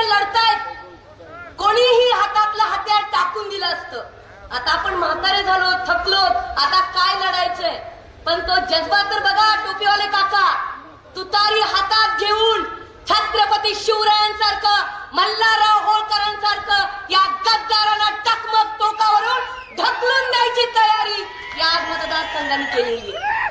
जे लढतायत. कोणीही हातातलं हत्यार टाकून दिलं असतं. आता आपण म्हातारे झालो थकलो. आता काय लढायचंय? पण तो जज्बा तर बघा टोपीवाले काका. तुतारी हातात घेऊन छत्रपती शिवरायांसारखं मल्हारराव होळकरांसारखं या गद्दारांना टकमक टोकावरून ढकलून द्यायची तयारी या मतदारसंघाने केलेली आहे.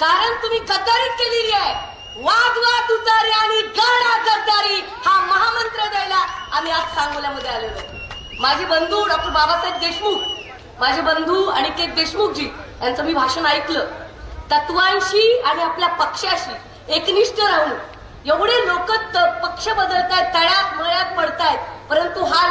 कारण तुम्ही गद्दारीच केलेली आहे. वाजवा तुतारी आणि गरडा गद्दारी हा महामंत्र द्यायला आम्ही आज सांगोल्यामध्ये आलेलो माझे बंधू डॉक्टर बाबासाहेब देशमुख माझे बंधू आणि के देशमुखजी यांचं मी भाषण ऐकलं. तत्वांशी आणि आपल्या पक्षाशी एकनिष्ठ राहून एवढे लोक पक्ष बदलतायत तळ्यात मळ्यात पडतायत परंतु हा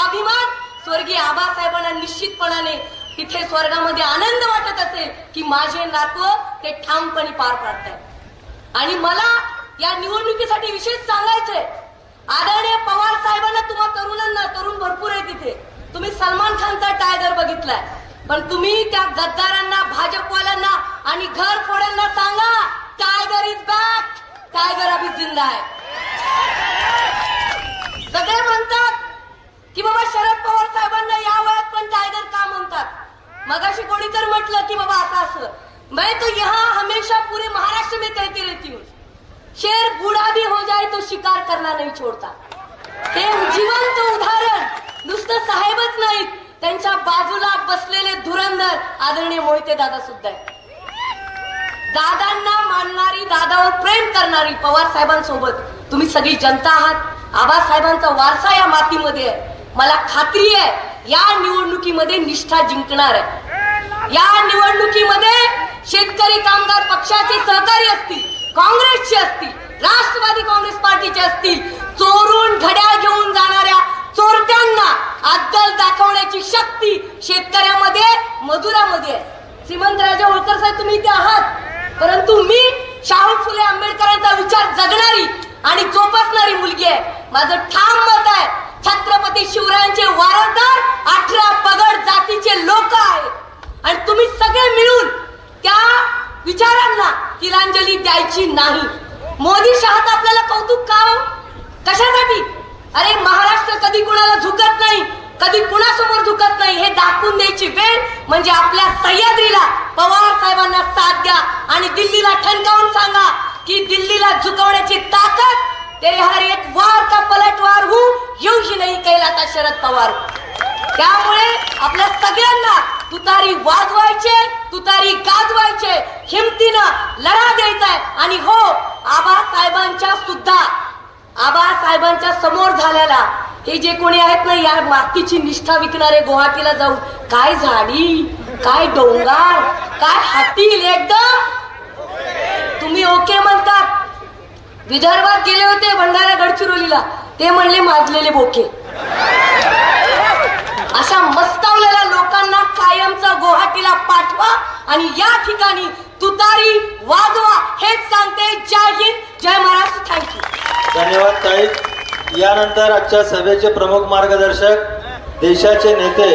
अभिमान स्वर्गीय आबासाहेबांना निश्चितपणाने तिथे स्वर्गामध्ये आनंद वाटत असेल की माझे नातव ते ठामपणे पार पाडतायत. आणि मला या निवडणुकीसाठी विशेष सांगायचंय. आदरणीय पवार साहेबांना तुम्हा तरुणांना तरुण भरपूर आहे तिथे तुम्ही सलमान खानचा टायगर बघितलाय. पण तुम्ही त्या गद्दारांना भाजपवाल्यांना आणि घर फोड्यांना सांगा टायगर इज बॅक टायगर अभि जिंदा आहे. सगळे म्हणतात की बाबा शरद पवार साहेबांना या वयात पण टायगर का म्हणतात? मगाशी कोणी तर म्हटलं की बाबा असं असं. मैं तो यहाँ हमेशा पूरे महाराष्ट्र में कहती रहती हूँ. शेर बूढ़ा भी हो जाए तो शिकार करना नहीं छोड़ता. हे जिवंत उदाहरण नुसतं साहेबच नाहीत. त्यांच्या बाजूला बसलेले धुरंधर आदरणीय मोहिते दादा सुद्धा आहेत. दादांना मानणारी दादावर प्रेम करणारी पवार साहेबांसोबत तुम्ही सगळी जनता आहात. आबासाहेबांचा वारसा या मातीमध्ये आहे. मला खात्री आहे या निवडणुकीमध्ये निष्ठा जिंकणार आहे. या निवडणुकीमध्ये शेतकरी कामगार पक्षाचे सहकारी असतील काँग्रेसचे असतील राष्ट्रवादी काँग्रेस पार्टीचे असतील चोरून घड्याळ घेऊन जाणाऱ्या चोरट्यांना अद्दल दाखवण्याची शक्ती शेतकऱ्यामध्ये मजुरामध्ये आहे. श्रीमंतराजे होळकर साहेब तुम्ही इथे आहात. परंतु मी शाहू फुले आंबेडकरांचा विचार जगणारी आणि जोपासणारी मुलगी आहे. माझं ठाम मत आहे छत्रपती शिवरायांचे वारसदार अठरा पगड जातीचे लोक आहेत आणि तुम्ही सगळे मिळून त्या विचारांना तिलांजली द्यायची नाही. मोदी शहात आपल्याला कौतुक का हो? कशासाठी? अरे महाराष्ट्र कधी कुणाला झुकत नाही कधी कुणासमोर झुकत नाही हे दाखवून द्यायची वेळ म्हणजे आपल्या सह्याद्रीला पवार साहेबांना साथ द्या आणि दिल्लीला ठणकावून सांगा की दिल्लीला झुकवण्याची ताकद तेरे हर एक वार का पलटवार हूँ यूं ही नहीं कहलाता शरद पवार. त्यामुळे आपल्या सगळ्यांना तुतारी वाजवायचे तुतारी गाजवायचे हिमतीनं लढा द्यायचा आणि हो आबा साहेबांच्या सुद्धा आबा साहेबांच्या समोर झालेला हे जे कोणी आहेत ना या मातीची निष्ठा विकणारे गुवाहाटीला जाऊन काय झाडी काय डोंगर काय हातील एकदम? तुम्ही ओके म्हणतात. विदर्भात गेले होते भंडारा गडचिरोलीला ते म्हणले माजलेले बोके. आणि या ठिकाणी तुतारी वाजवा हेच सांगते. जय हिंद जय महाराष्ट्र. थँक्यू धन्यवाद ताई. यानंतर आजच्या सभेचे प्रमुख मार्गदर्शक देशाचे नेते